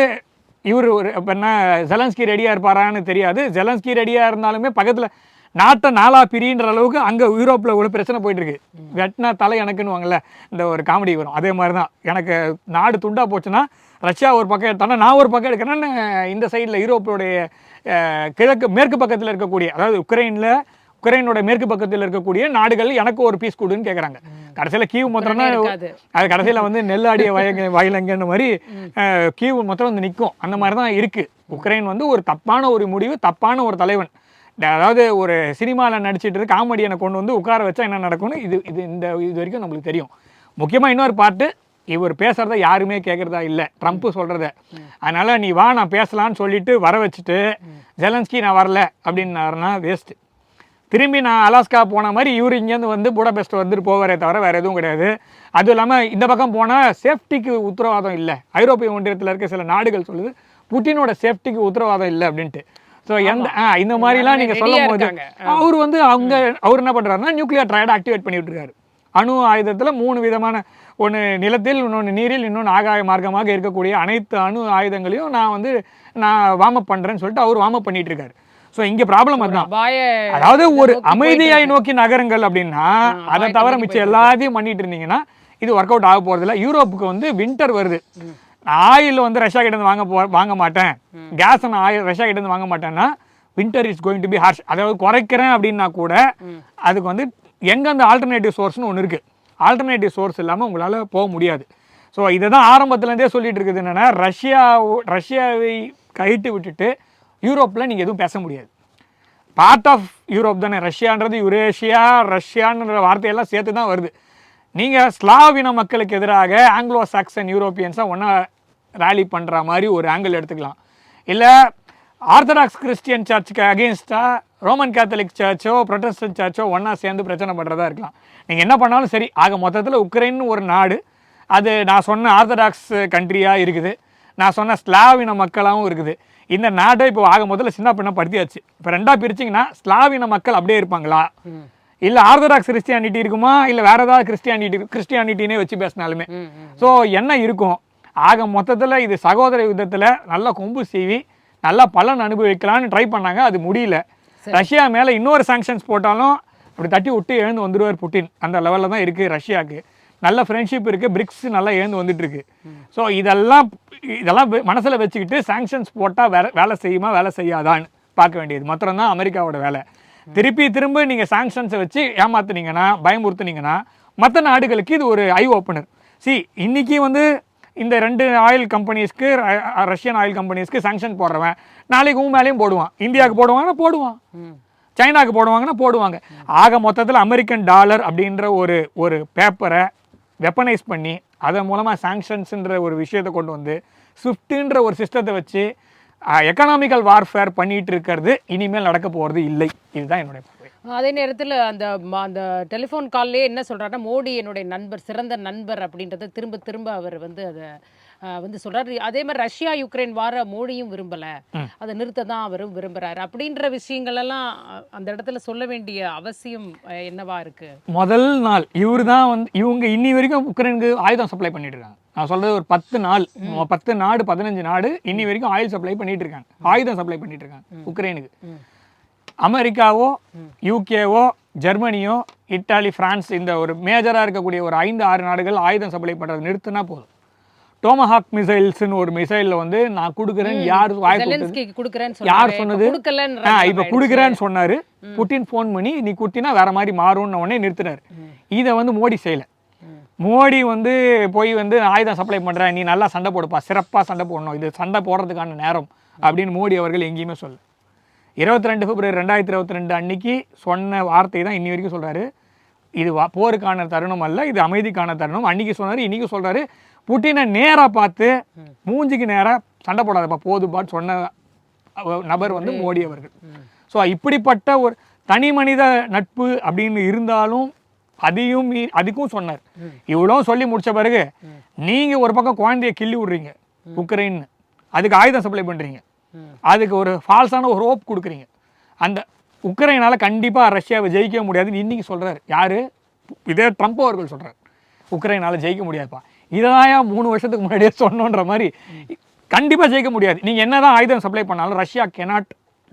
இவர் ஒரு இப்போ என்ன ஜெலன்ஸ்கி ரெடியாக இருப்பாரான்னு தெரியாது. ஜெலன்ஸ்கி ரெடியாக இருந்தாலுமே பக்கத்தில் நாட்டை நாளா பிரின்ற அளவுக்கு அங்கே யூரோப்பில் ஒரு பிரச்சனை போயிட்டு இருக்கு வெட்டினா தலை எனக்குன்னு இந்த ஒரு காமெடி வரும். அதே மாதிரி தான் எனக்கு நாடு துண்டாக போச்சுன்னா ரஷ்யா ஒரு பக்கம் எடுத்தானா நான் ஒரு பக்கம் எடுக்கிறேன்னு இந்த சைடில் யூரோப்போடைய கிழக்கு மேற்கு பக்கத்தில் இருக்கக்கூடிய அதாவது உக்ரைனில் உக்ரைனோட மேற்கு பக்கத்தில் இருக்கக்கூடிய நாடுகள் எனக்கு ஒரு பீஸ் கொடுன்னு கேட்குறாங்க கடைசியில் கீவ் மொத்தம்னா. அது கடைசியில் வந்து நெல்லாடிய வயங்க வயலங்கன்னு மாதிரி கீவ் மொத்தம் வந்து நிற்கும் அந்த மாதிரி தான் இருக்குது உக்ரைன் வந்து ஒரு தப்பான ஒரு முடிவு தப்பான ஒரு தலைவன். அதாவது ஒரு சினிமாவில் நடிச்சிட்டு காமெடியனை கொண்டு வந்து உட்கார வச்சா என்ன நடக்கும்னு இது இது இந்த இது வரைக்கும் நம்மளுக்கு தெரியும். முக்கியமாக இன்னொரு பாட்டு இவர் பேசுறத யாருமே கேட்குறதா இல்லை. ட்ரம்ப் சொல்கிறத அதனால் நீ வா நான் பேசலான்னு சொல்லிட்டு வர வச்சுட்டு ஜெலன்ஸ்கி நான் வரல அப்படின்னாருன்னா வேஸ்ட்டு திரும்பி நான் அலாஸ்கா போன மாதிரி இவர் இங்கேருந்து வந்து புடபெஸ்ட் வந்துட்டு போவாரே தவிர வேறு எதுவும் கிடையாது. அதுவும் இல்லாமல் இந்த பக்கம் போனால் சேஃப்டிக்கு உத்தரவாதம் இல்லை. ஐரோப்பிய ஒன்றியத்தில் இருக்க சில நாடுகள் சொல்லுது புட்டினோட சேஃப்டிக்கு உத்தரவாதம் இல்லை அப்படின்ட்டு. ஸோ எந்த இந்த மாதிரிலாம் நீங்கள் சொல்லும் போது. அவர் வந்து அவங்க அவர் என்ன பண்ணுறாருன்னா நியூக்ளியர் ட்ரையடை ஆக்டிவேட் பண்ணி விட்டுருக்காரு அணு ஆயுதத்தில் மூணு விதமான ஒன்று நிலத்தில் இன்னொன்று நீரில் இன்னொன்று ஆகாய மார்க்கமாக இருக்கக்கூடிய அனைத்து அணு ஆயுதங்களையும் நான் வந்து நான் வார்ம் அப் பண்ணுறேன்னு சொல்லிட்டு அவர் வார்ம் அப் பண்ணிட்டு இருக்காரு ஸோ இங்கே ப்ராப்ளம் அதுதான். அதாவது ஒரு அமைதியாய் நோக்கி நகருங்கள் அப்படின்னா அதை தவிர மிச்சம் எல்லாத்தையும் பண்ணிட்டு இருந்தீங்கன்னா இது ஒர்க் அவுட் ஆக போறதில்ல யூரோப்புக்கு வந்து வின்டர் வருது. ஆயில் வந்து ரஷ்யா கிட்ட வாங்க போ வாங்க மாட்டேன். கேஸ் நான் ஆயில் ரஷ்யா கிட்ட வாங்க மாட்டேன்னா winter is going to be harsh அதாவது குறைக்கிறேன் அப்படின்னா கூட அதுக்கு வந்து எங்க அந்த ஆல்டர்னேட்டிவ் சோர்ஸ்னு ஒன்று இருக்கு. ஆல்டர்னேட்டிவ் சோர்ஸ் இல்லாமல் உங்களால் போக முடியாது. ஸோ இதை தான் ஆரம்பத்துலேருந்தே சொல்லிகிட்டு இருக்குது என்னென்னா ரஷ்யா ரஷ்யாவை கைட்டு விட்டுட்டு யூரோப்பில் நீங்கள் எதுவும் பேச முடியாது. பார்ட் ஆஃப் யூரோப் தானே. ரஷ்யான்றது யுரேஷியா ரஷ்யான்ற வார்த்தையெல்லாம் சேர்த்து தான் வருது. நீங்கள் ஸ்லாவின மக்களுக்கு எதிராக ஆங்கிலோ சாக்சன் யூரோப்பியன்ஸாக ஒன்றா ரேலி பண்ணுற மாதிரி ஒரு ஆங்கிள் எடுத்துக்கலாம். இல்லை ஆர்த்தடாக்ஸ் கிறிஸ்டியன் சர்ச்சுக்கு அகேன்ஸ்டாக ரோமன் கேத்தலிக் சர்ச்சோ ப்ரொட்டஸ்டன்ட் சர்ச்சோ ஒன்றா சேர்ந்து பிரச்சனை பண்ணுறதா இருக்கலாம். நீங்கள் என்ன பண்ணாலும் சரி ஆக மொத்தத்தில் உக்ரைன் ஒரு நாடு. அது நான் சொன்ன ஆர்த்தடாக்ஸ் கண்ட்ரியாக இருக்குது. நான் சொன்ன ஸ்லாவின மக்களாகவும் இருக்குது. இந்த நாட்டை இப்போ ஆக முதல்ல சின்ன பின்ன படுத்தியாச்சு இப்போ ரெண்டாக பிரிச்சிங்கன்னா ஸ்லாவின மக்கள் அப்படியே இருப்பாங்களா? இல்லை ஆர்த்தடாக்ஸ் கிறிஸ்டியானிட்டி இருக்குமா? இல்லை வேற ஏதாவது கிறிஸ்டியானிட்டி கிறிஸ்டியானிட்டினே வச்சு பேசினாலுமே ஸோ என்ன இருக்கும்? ஆக மொத்தத்தில் இது சகோதர யுத்தத்தில் நல்லா கொம்பு சீவி நல்லா பலன் அனுபவிக்கலாம்னு ட்ரை பண்ணாங்க. அது முடியல. ரஷ்யா மேலே இன்னொரு சாங்ஷன்ஸ் போட்டாலும் அப்படி தட்டி விட்டு எழுந்து வந்துடுவார் புட்டின். அந்த லெவலில் தான் இருக்குது ரஷ்யாவுக்கு. நல்ல ஃப்ரெண்ட்ஷிப் இருக்குது பிரிக்ஸ் நல்லா எழுந்து வந்துட்டு இருக்கு ஸோ இதெல்லாம் இதெல்லாம் மனசில் வச்சுக்கிட்டு சாங்ஷன்ஸ் போட்டால் வேலை வேலை செய்யுமா வேலை செய்யாதான்னு பார்க்க வேண்டியது. மாத்திரம் தான் அமெரிக்காவோட வேலை. திருப்பி திரும்ப நீங்கள் சாங்ஷன்ஸை வச்சு ஏமாத்துனீங்கன்னா பயமுறுத்துனீங்கன்னா மற்ற நாடுகளுக்கு இது ஒரு ஐ ஓப்பனர் சி இன்னைக்கு வந்து இந்த ரெண்டு ஆயில் கம்பெனிஸ்க்கு ரஷ்யன் ஆயில் கம்பெனிஸ்க்கு சாங்ஷன் போடுறவன். நாளைக்கு உன் மேலேயும் போடுவான். இந்தியாவுக்கு போடுவாங்கன்னா போடுவான். சைனாக்கு போடுவாங்கன்னா போடுவாங்க. ஆக மொத்தத்தில் அமெரிக்கன் டாலர் அப்படின்ற ஒரு ஒரு பேப்பரை வெப்பனைஸ் பண்ணி அதன் மூலமாக சாங்ஷன்ஸ்ன்ற ஒரு விஷயத்தை கொண்டு வந்து ஸ்விஃப்ட்டுன்ற ஒரு சிஸ்டத்தை வச்சு எக்கனாமிக்கல் வார்ஃபேர் பண்ணிட்டு இருக்கிறது இனிமேல் நடக்க போகிறது இல்லை. இதுதான் என்னுடைய அதே நேரத்தில் அந்த அந்த டெலிஃபோன் கால்லே என்ன சொல்றாருன்னா மோடி என்னுடைய நண்பர் சிறந்த நண்பர் அப்படின்றத திரும்ப திரும்ப அவர் வந்து அதை வந்து சொல்றாரு. அதே மாதிரி ரஷ்யா யுக்ரைன் வார மோடியும் விரும்பல. அதை நிறுத்த தான் அவரும் விரும்புறாரு. அப்படின்ற விஷயங்கள் எல்லாம் அஹ், அந்த இடத்துல சொல்ல வேண்டிய அவசியம் என்னவா இருக்கு? முதல் நாள் இவர் தான் வந்து இவங்க இன்னி வரைக்கும் உக்ரைனுக்கு ஆயுதம் சப்ளை பண்ணிட்டு இருக்காங்க. நான் சொல்றது ஒரு பத்து நாள் பத்து நாடு பதினஞ்சு நாடு இன்னி வரைக்கும் ஆயில் சப்ளை பண்ணிட்டு இருக்காங்க. ஆயுதம் சப்ளை பண்ணிட்டு இருக்காங்க உக்ரைனுக்கு. அமெரிக்காவோ யூகேவோ ஜெர்மனியோ இத்தாலி பிரான்ஸ் இந்த ஒரு மேஜராக இருக்கக்கூடிய ஒரு ஐந்து ஆறு நாடுகள் ஆயுதம் சப்ளை பண்ணுறது நிறுத்தினா போதும். டோமஹாக் மிசைல்ஸ்னு ஒரு மிசைலில் வந்து நான் கொடுக்குறேன் யார் வாய் கொடுத்தது? ஜெலன்ஸ்கிக்கு கொடுக்குறேன்னு யார். சொன்னது? ஆ இப்போ. கொடுக்குறேன்னு சொன்னாரு. புட்டின் ஃபோன் பண்ணி நீ குத்தினா வேற மாதிரி மாறும்னு உடனே நிறுத்தினார். இதை வந்து மோடி செய்யல. மோடி வந்து போய் வந்து ஆயுதம் சப்ளை பண்றேன் நீ நல்லா சண்டை போடுப்பா சிறப்பா சண்டை போடணும் இது சண்டை போடுறதுக்கான நேரம் அப்படின்னு மோடி அவர்கள் எங்கேயுமே சொல்ல இருபத்தி ரெண்டு பிப்ரவரி ரெண்டாயிரத்தி இருபத்தி ரெண்டு அன்னைக்கு சொன்ன வார்த்தை தான் இன்னி வரைக்கும் சொல்றாரு. இது வா- போருக்கான தருணம் அல்ல இது அமைதிக்கான தருணம். அன்னைக்கு சொன்னாரு இன்னைக்கு சொல்றாரு. புட்டினை நேரா பார்த்து மூஞ்சிக்கு நேரா சண்டை போடாதப்பா போதுப்பான்னு சொன்ன நபர் வந்து மோடி அவர்கள். ஸோ இப்படிப்பட்ட ஒரு தனி மனித நட்பு அப்படின்னு இருந்தாலும் அதையும் அதுக்கும் சொன்னார். இவ்வளோ சொல்லி முடிச்ச பிறகு நீங்க ஒரு பக்கம் குழந்தைய கிள்ளி விடுறீங்க உக்ரைன் அதுக்கு ஆயுதம் சப்ளை பண்றீங்க. அதுக்கு ஒரு ஃபால்ஸான ஒரு ஹோப் கொடுக்குறீங்க. அந்த உக்ரைனால கண்டிப்பாக ரஷ்யாவை ஜெயிக்க முடியாதுன்னு இன்னைக்கு சொல்கிறாரு யார்? இதே ட்ரம்ப் அவர்கள் சொல்கிறார் உக்ரைனால ஜெயிக்க முடியாதுப்பா. இதான் மூணு வருஷத்துக்கு முன்னாடியே சொன்னோன்ற மாதிரி கண்டிப்பாக ஜெயிக்க முடியாது. நீங்கள் என்னதான் ஆயுதம் சப்ளை பண்ணாலும் Russia cannot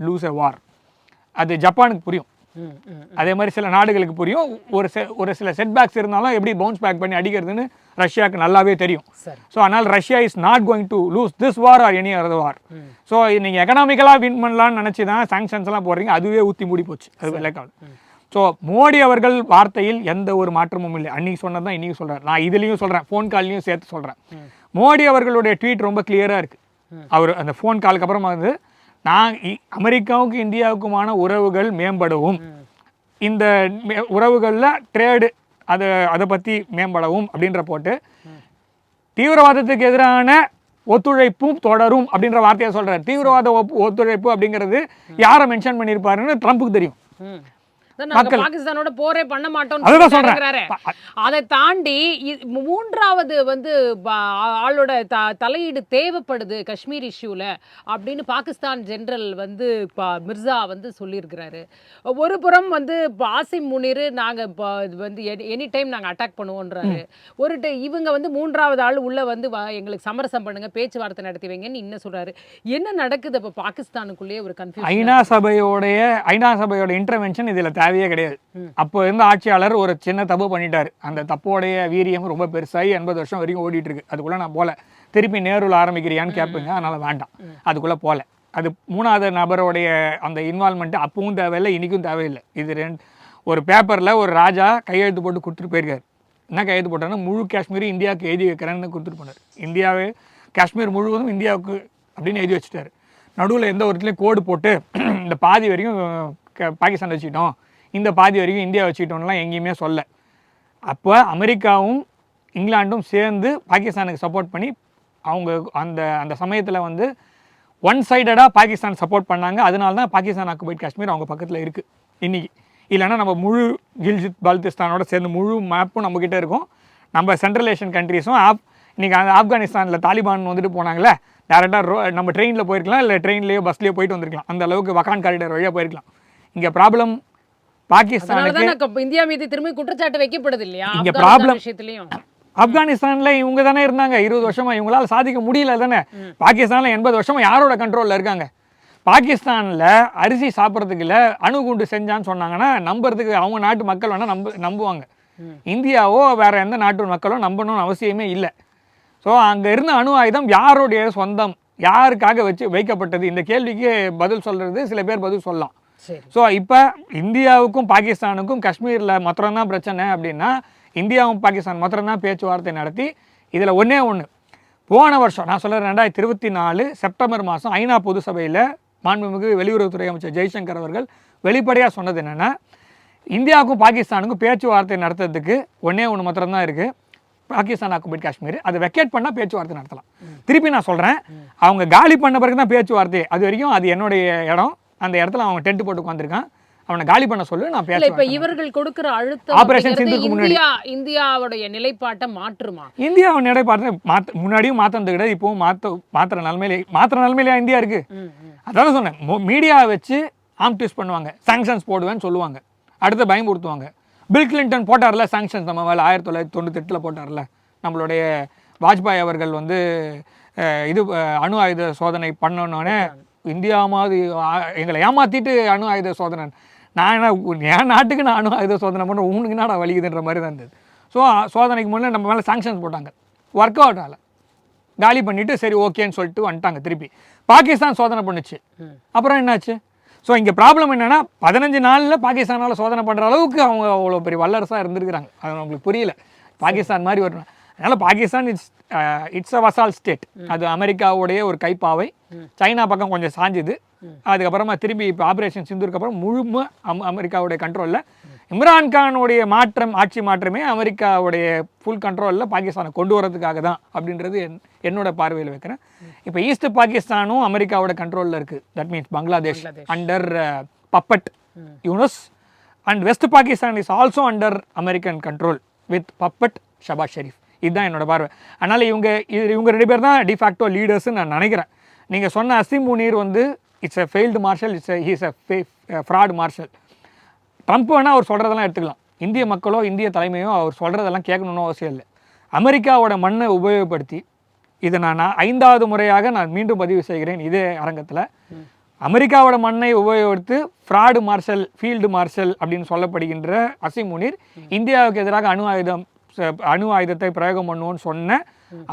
lose a war அது ஜப்பானுக்கு புரியும். அதே மாதிரி சில நாடுகளுக்கு புரியும். ஒரு ஒரு சில செட்பேக்ஸ் இருந்தாலும் எப்படி பவுன்ஸ் பேக் பண்ணி அடிக்கிறதுன்னு ரஷ்யாவுக்கு நல்லாவே தெரியும். ஸோ அதனால் Russia is not going to lose this war or any other war so நீங்கள் எக்கனாமிக்கலாக வின் பண்ணலாம்னு நினச்சி தான் எல்லாம் போடுறீங்க. அதுவே ஊற்றி மூடி போச்சு. அது விளக்காது ஸோ மோடி அவர்கள் வார்த்தையில் எந்த ஒரு மாற்றமும் இல்லை. அன்னைக்கு சொன்னது தான் இன்னைக்கு சொல்கிறேன் நான் இதுலேயும் சொல்கிறேன் ஃபோன் கால்லையும் சேர்த்து சொல்கிறேன் மோடி அவர்களுடைய ட்வீட் ரொம்ப கிளியராக இருக்குது அவர் அந்த ஃபோன் காலுக்கு அப்புறமா வந்து நான் இ- அமெரிக்காவுக்கு இந்தியாவுக்குமான உறவுகள் மேம்படவும். இந்த உறவுகளில் ட்ரேடு அதை அதை பற்றி மேம்படவும் அப்படின்ற போட்டு தீவிரவாதத்துக்கு எதிரான ஒத்துழைப்பும் தொடரும் அப்படின்ற வார்த்தையை சொல்றாரு. தீவிரவாத ஒத்துழைப்பு அப்படிங்கிறது யாரை மென்ஷன் பண்ணியிருப்பாருன்னு ட்ரம்ப்புக்கு தெரியும். பாகிஸ்தானோட போரே பண்ண மாட்டோம் அதுதான். அதை தாண்டி மூன்றாவது வந்து ஆளோட தலையீடு தேவைப்படுது காஷ்மீர் இஷ்யூல அப்படின்னு பாகிஸ்தான் ஜெனரல் வந்து மிர்சா வந்து சொல்லியிருக்கிறாரு. ஒரு புறம் வந்து ஆசிம் முனீர் நாங்க இப்ப இது வந்து எனி டைம் நாங்க அட்டாக் பண்ணுவோன்றாரு. ஒரு இவங்க வந்து மூன்றாவது ஆள் உள்ள வந்து எங்களுக்கு சமரசம் பண்ணுங்க பேச்சுவார்த்தை நடத்தி வைங்கன்னு இன்னும் சொல்றாரு. என்ன நடக்குது இப்ப பாகிஸ்தானுக்குள்ளேயே ஒரு கன்ஃபியூஷன் ஐநா சபையோடைய ஐநா சபையோட இன்டர்வென்ஷன் இதில் தேவையே கிடையாது. அப்போ இருந்த ஆட்சியாளர் ஒரு சின்ன தப்பு பண்ணிட்டாரு. அந்த தப்போடைய வீரியம் ரொம்ப பெருசாகி எண்பது வருஷம் வரைக்கும் ஓடிட்டு இருக்கு அதுக்குள்ளே நான் போல. திருப்பி நேருல ஆரம்பிக்கிறியான்னு கேட்பீங்க. அதனால வேண்டாம். அதுக்குள்ளே போல. அது மூணாவது நபருடைய அந்த இன்வால்மெண்ட் அப்பவும் தேவையில்லை இன்னைக்கும் தேவையில்லை. இது ரெண்டு ஒரு பேப்பரில் ஒரு ராஜா கையெழுத்து போட்டு கொடுத்துட்டு போயிருக்காரு. என்ன கையெழுத்து போட்டாருன்னா முழு காஷ்மீர் இந்தியாவுக்கு எழுதி வைக்கிறேன்னு கொடுத்துட்டு போனார். இந்தியாவே காஷ்மீர் முழுவதும் இந்தியாவுக்கு அப்படின்னு எழுதி வச்சுட்டாரு. நடுவில் எந்த ஒரு இடத்துலையும் கோடு போட்டு இந்த பாதி வரைக்கும் பாகிஸ்தான் வச்சுக்கிட்டோம். இந்த பாதி வரைக்கும் இந்தியா வச்சுக்கிட்டோம்லாம் எங்கேயுமே சொல்ல. அப்போ அமெரிக்காவும் இங்கிலாண்டும் சேர்ந்து பாகிஸ்தானுக்கு சப்போர்ட் பண்ணி அவங்க அந்த அந்த சமயத்தில் வந்து ஒன் சைடடாக பாகிஸ்தான் சப்போர்ட் பண்ணாங்க. அதனால தான் பாகிஸ்தான் ஆக்குபைட் காஷ்மீர் அவங்க பக்கத்தில் இருக்குது இன்னைக்கு. இல்லைன்னா நம்ம முழு கில்ஜித் பால்திஸ்தானோட சேர்ந்து முழு மேப்பும் நம்மக்கிட்ட இருக்கும். நம்ம சென்ட்ரல் ஏஷியன் கண்ட்ரீஸும் ஆப் இன்றைக்கி அந்த ஆப்கானிஸ்தானில் தாலிபான் வந்துட்டு போனாங்களே டேரெக்டாக ரோ நம்ம ட்ரெயினில் போயிருக்கலாம் இல்லை ட்ரெயின்லேயோ பஸ்லேயோ போயிட்டு வந்திருக்கலாம். அந்த அளவுக்கு வகான் காரிடர் வழியாக போயிருக்கலாம். இங்கே ப்ராப்ளம் பாகிஸ்தானுக்கு இந்தியா மீது திரும்பி குற்றச்சாட்டு வைக்கப்படுது இல்லையா இங்க problem- விஷயத்திலயும். ஆப்கானிஸ்தான்ல இவங்க தானே இருந்தாங்க. இருபது வருஷமா இவங்களால சாதிக்க முடியல தானே. பாகிஸ்தான்ல எண்பது வருஷமா யாரோட கண்ட்ரோல்ல இருக்காங்க? பாகிஸ்தான்ல அரிசி சாப்பிட்றதுக்கு இல்ல அணுகுண்டு செஞ்சான்னு சொன்னாங்கன்னா நம்புறதுக்கு அவங்க நாட்டு மக்கள் வேணா நம்ப நம்புவாங்க. இந்தியாவோ வேற எந்த நாட்டு மக்களோ நம்பணும்னு அவசியமே இல்லை. ஸோ அங்க இருந்த அணு ஆயுதம் யாருடைய சொந்தம்? யாருக்காக வச்சு வைக்கப்பட்டது? இந்த கேள்விக்கு பதில் சொல்றது சில பேர் பதில் சொல்லலாம். ஸோ இப்போ இந்தியாவுக்கும் பாகிஸ்தானுக்கும் காஷ்மீரில் மாத்திரம்தான் பிரச்சனை அப்படின்னா இந்தியாவும் பாகிஸ்தான் மாத்திரம்தான் பேச்சுவார்த்தை நடத்தி இதில் ஒன்றே ஒன்று போன வருஷம் நான் சொல்கிறேன் ரெண்டாயிரத்தி இருபத்தி நாலு செப்டம்பர் மாதம் ஐநா பொது சபையில் மாண்புமிகு வெளியுறவுத்துறை அமைச்சர் ஜெய்சங்கர் அவர்கள் வெளிப்படையாக சொன்னது என்னென்னா இந்தியாவுக்கும் பாகிஸ்தானுக்கும் பேச்சுவார்த்தை நடத்துறதுக்கு ஒன்றே ஒன்று மாத்திரம்தான் இருக்குது பாகிஸ்தான் ஆக்குபைட் காஷ்மீர். அதை வெக்கேட் பண்ணால் பேச்சுவார்த்தை நடத்தலாம். திருப்பி நான் சொல்கிறேன் அவங்க காலி பண்ண பிறகு தான் பேச்சுவார்த்தை. அது வரைக்கும் அது என்னுடைய இடம். அந்த இடத்துல அவங்க டென்ட் போட்டு உட்காந்துருக்கான் அவனை காலி பண்ண சொல்லு நான் இல்ல இப்ப இவர்கள் கொடுக்கிற அழுத்தம் அப்படிங்கிறது சிந்துக்கு முன்னாடி. இந்தியா இந்தியாவுடைய நிலைப்பாட்டை மாற்றுமா? இந்தியாவை நிலை பார்த்து மாத்த முன்னாடியும் மாற்றினது கிடையாது இப்போவும் மாற்ற மாத்திர நிலமையிலே மாத்திர நிலமையிலே இந்தியா இருக்கு. அதான் சொன்னேன். மீடியா வச்சு ஆம் ட்விஸ்ட் பண்ணுவாங்க. சாங்ஷன்ஸ் போடுவேன்னு சொல்லுவாங்க. அடுத்து பயமுறுத்துவாங்க. பில் கிளின்டன் போட்டார்ல சாங்ஷன்ஸ் நம்ம மேலே. ஆயிரத்தி தொள்ளாயிரத்தி தொண்ணூத்தெட்டில் போட்டார்ல. நம்மளுடைய வாஜ்பாய் அவர்கள் வந்து இது அணு ஆயுத சோதனை பண்ணணுன்னே இந்தியா மாதிரி எங்களை ஏமாத்திட்டு அணு ஆயுத சோதனை நான் என்ன என் நாட்டுக்கு நான் அணு ஆயுத சோதனை பண்ண உனக்கு என்னடா வலிக்குதுன்ற மாதிரி தான் இருந்தது. ஸோ சோதனைக்கு முன்னே நம்ம மேலே சாங்ஷன்ஸ் போட்டாங்க. ஒர்க் அவுட் ஆகலை. காலி பண்ணிட்டு சரி ஓகேன்னு சொல்லிட்டு வந்துட்டாங்க திருப்பி. பாகிஸ்தான் சோதனை பண்ணுச்சு. அப்புறம் என்னாச்சு? ஸோ இங்கே ப்ராப்ளம் என்னன்னா பதினஞ்சு நாளில் பாகிஸ்தானால சோதனை பண்ணுற அளவுக்கு அவங்க அவ்வளோ பெரிய வல்லரசாக இருந்திருக்கிறாங்க. அது நம்மளுக்கு புரியல. பாகிஸ்தான் மாதிரி ஒரு அதனால் Pakistan it's it's a vassal state அது அமெரிக்காவுடைய ஒரு கைப்பாவை. சைனா பக்கம் கொஞ்சம் சாஞ்சுது. அதுக்கப்புறமா திரும்பி இப்போ ஆப்ரேஷன் சிந்துருக்கு அப்புறம் முழும அம் அமெரிக்காவுடைய கண்ட்ரோலில் இம்ரான் கானுடைய மாற்றம் ஆட்சி மாற்றமே அமெரிக்காவுடைய ஃபுல் கண்ட்ரோலில் பாகிஸ்தானை கொண்டு வரதுக்காக தான் அப்படின்றது என் என்னோட பார்வையில் வைக்கிறேன். இப்போ ஈஸ்ட் பாகிஸ்தானும் அமெரிக்காவோட கண்ட்ரோலில் இருக்குது that means Bangladesh under puppet Yunus and west Pakistan is also under American control with puppet Shahbaz Sharif இதுதான் என்னோட பார்வை. அதனால் இவங்க இது இவங்க ரெண்டு பேர் தான் டிஃபேக்டோ லீடர்ஸ்னு நான் நினைக்கிறேன். நீங்கள் சொன்ன அசிம் முனீர் வந்து it's a failed marshal it's he's a fraud marshal Trump வேணால் அவர் சொல்கிறதெல்லாம் எடுத்துக்கலாம். இந்திய மக்களோ இந்திய தலைமையோ அவர் சொல்கிறதெல்லாம் கேட்கணும்னு அவசியம் இல்லை. அமெரிக்காவோட மண்ணை உபயோகப்படுத்தி இதை நான் ஐந்தாவது முறையாக நான் மீண்டும் பதிவு செய்கிறேன் இதே அரங்கத்தில். அமெரிக்காவோட மண்ணை உபயோகித்து ஃப்ராடு மார்ஷல் ஃபீல்டு மார்ஷல் அப்படின்னு சொல்லப்படுகின்ற அசிம் முனீர் இந்தியாவுக்கு எதிராக அணு ஆயுதம் அணு ஆயுதத்தை பிரயோகம் பண்ணுவோன்னு சொன்ன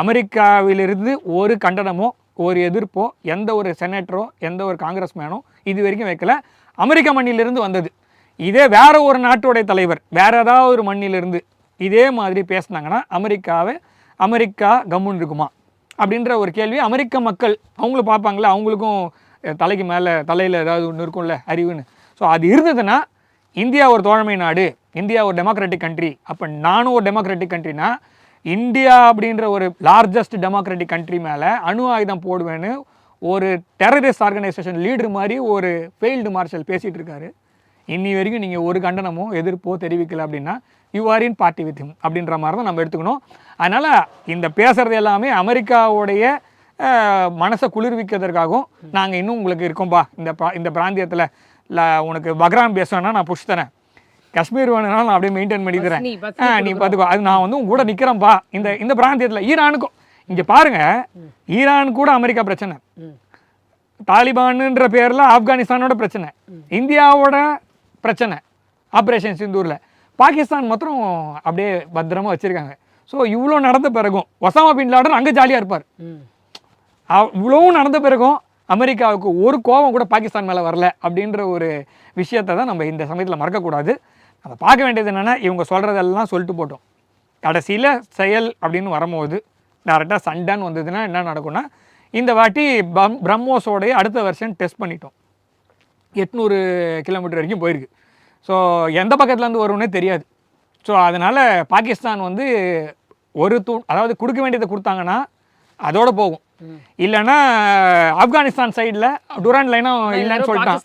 அமெரிக்காவிலிருந்து ஒரு கண்டனமோ ஒரு எதிர்ப்போ எந்த ஒரு செனட்டரோ எந்த ஒரு காங்கிரஸ் மேனோ இது வரைக்கும் வைக்கல. அமெரிக்க மண்ணிலிருந்து வந்தது. இதே வேற ஒரு நாட்டுடைய தலைவர் வேற ஏதாவது ஒரு மண்ணிலிருந்து இதே மாதிரி பேசுனாங்கன்னா அமெரிக்காவை அமெரிக்கா கம்முன்னு இருக்குமா? அப்படின்ற ஒரு கேள்வி அமெரிக்க மக்கள் அவங்களும் பார்ப்பாங்களே அவங்களுக்கும் தலைக்கு மேலே தலையில் ஏதாவது ஒன்று இருக்கும்ல அறிவுன்னு. ஸோ அது இருந்ததுன்னா இந்தியா ஒரு தோழமை நாடு இந்தியா ஒரு டெமோக்ராட்டிக் கண்ட்ரி அப்போ நானும் ஒரு டெமோக்ராட்டிக் கண்ட்ரினா இந்தியா அப்படின்ற ஒரு லார்ஜஸ்ட் டெமோக்ராட்டிக் கண்ட்ரி மேலே அணு ஆயுதம் போடுவேன்னு ஒரு டெரரிஸ்ட் ஆர்கனைசேஷன் லீடர் மாதிரி ஒரு ஃபெயில்டு மார்ஷல் பேசிகிட்டு இருக்காரு. இன்னி வரைக்கும் நீங்கள் ஒரு கண்டனமோ எதிர்ப்போ தெரிவிக்கல அப்படின்னா you are in party with him அப்படின்ற மாதிரி தான் நம்ம எடுத்துக்கணும். அதனால் இந்த பேசுகிறது எல்லாமே அமெரிக்காவுடைய மனசை குளிர்விக்கிறதுக்காகவும் நாங்கள் இன்னும் உங்களுக்கு இருக்கோம்பா. இந்த இந்த பிராந்தியத்தில் இல்லை உனக்கு பக்ராம் பேசணும்னா நான் புஷ் தரேன். காஷ்மீர் வேணும்னா நான் அப்படியே மெயின்டைன் பண்ணி தரேன். நீ பஸ் ஆ நீ பார்த்துக்கோ. அது நான் வந்து உங்க கூட நிற்கிறேன்ப்பா இந்த இந்த பிராந்தியத்தில் ஈரானுக்கும். இங்கே பாருங்க ஈரான் கூட அமெரிக்கா பிரச்சனை. தாலிபானுன்ற பேரில் ஆப்கானிஸ்தானோட பிரச்சனை. இந்தியாவோட பிரச்சனை. ஆப்ரேஷன் சிந்தூரில். பாகிஸ்தான் மாத்திரம் அப்படியே பத்திரமா வச்சுருக்காங்க. ஸோ இவ்வளோ நடந்த பிறகும் ஒசாமா பின் லாடன் அங்கே ஜாலியாக இருப்பார். இவ்வளவும் நடந்த பிறகும் அமெரிக்காவுக்கு ஒரு கோபம் கூட பாகிஸ்தான் மேலே வரல அப்படின்ற ஒரு விஷயத்தை தான் நம்ம இந்த சமயத்தில் மறக்கக்கூடாது. நம்ம பார்க்க வேண்டியது என்னென்னா இவங்க சொல்கிறதெல்லாம் சொல்லிட்டு போட்டோம். கடைசியில் செயல் அப்படின்னு வரும்போது டேரெக்டாக சண்டன் வந்ததுன்னா என்ன நடக்கும்னா இந்த வாட்டி பம் பிரம்மோஸோடைய அடுத்த வருஷன் டெஸ்ட் பண்ணிட்டோம். எட்நூறு கிலோமீட்டர் வரைக்கும் போயிருக்கு. ஸோ எந்த பக்கத்துலேருந்து வரும்னே தெரியாது. ஸோ அதனால் பாகிஸ்தான் வந்து ஒரு தூண் அதாவது கொடுக்க வேண்டியதை கொடுத்தாங்கன்னா அதோட போகும். இல்லைன்னா ஆப்கானிஸ்தான் சைடில் டுரான் லைனும் இல்லைன்னு சொல்லிட்டான்.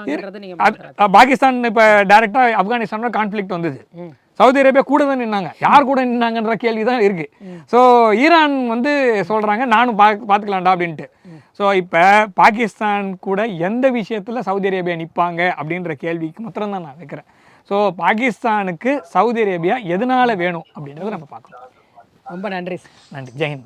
சவுதி அரேபியாவும் கூட. அஹ் பாகிஸ்தான் இப்போ டைரெக்டாக ஆப்கானிஸ்தானோட கான்ஃப்ளிக்ட் வந்தது. சவுதி அரேபியா கூட தான் நின்னாங்க. யார் கூட நின்னாங்கன்ற கேள்வி தான் இருக்கு ஸோ ஈரான் வந்து சொல்றாங்க நானும் பா பார்த்துக்கலாம்டா அப்படின்ட்டு. ஸோ இப்போ பாகிஸ்தான் கூட எந்த விஷயத்தில் சவுதி அரேபியா நிற்பாங்க அப்படின்ற கேள்விக்கு மாத்திரம் தான் நான் வைக்கிறேன். ஸோ பாகிஸ்தானுக்கு சவுதி அரேபியா எதனால வேணும் அப்படின்றத நம்ம பார்க்கணும். ரொம்ப நன்றி சார். நன்றி. ஜெயின்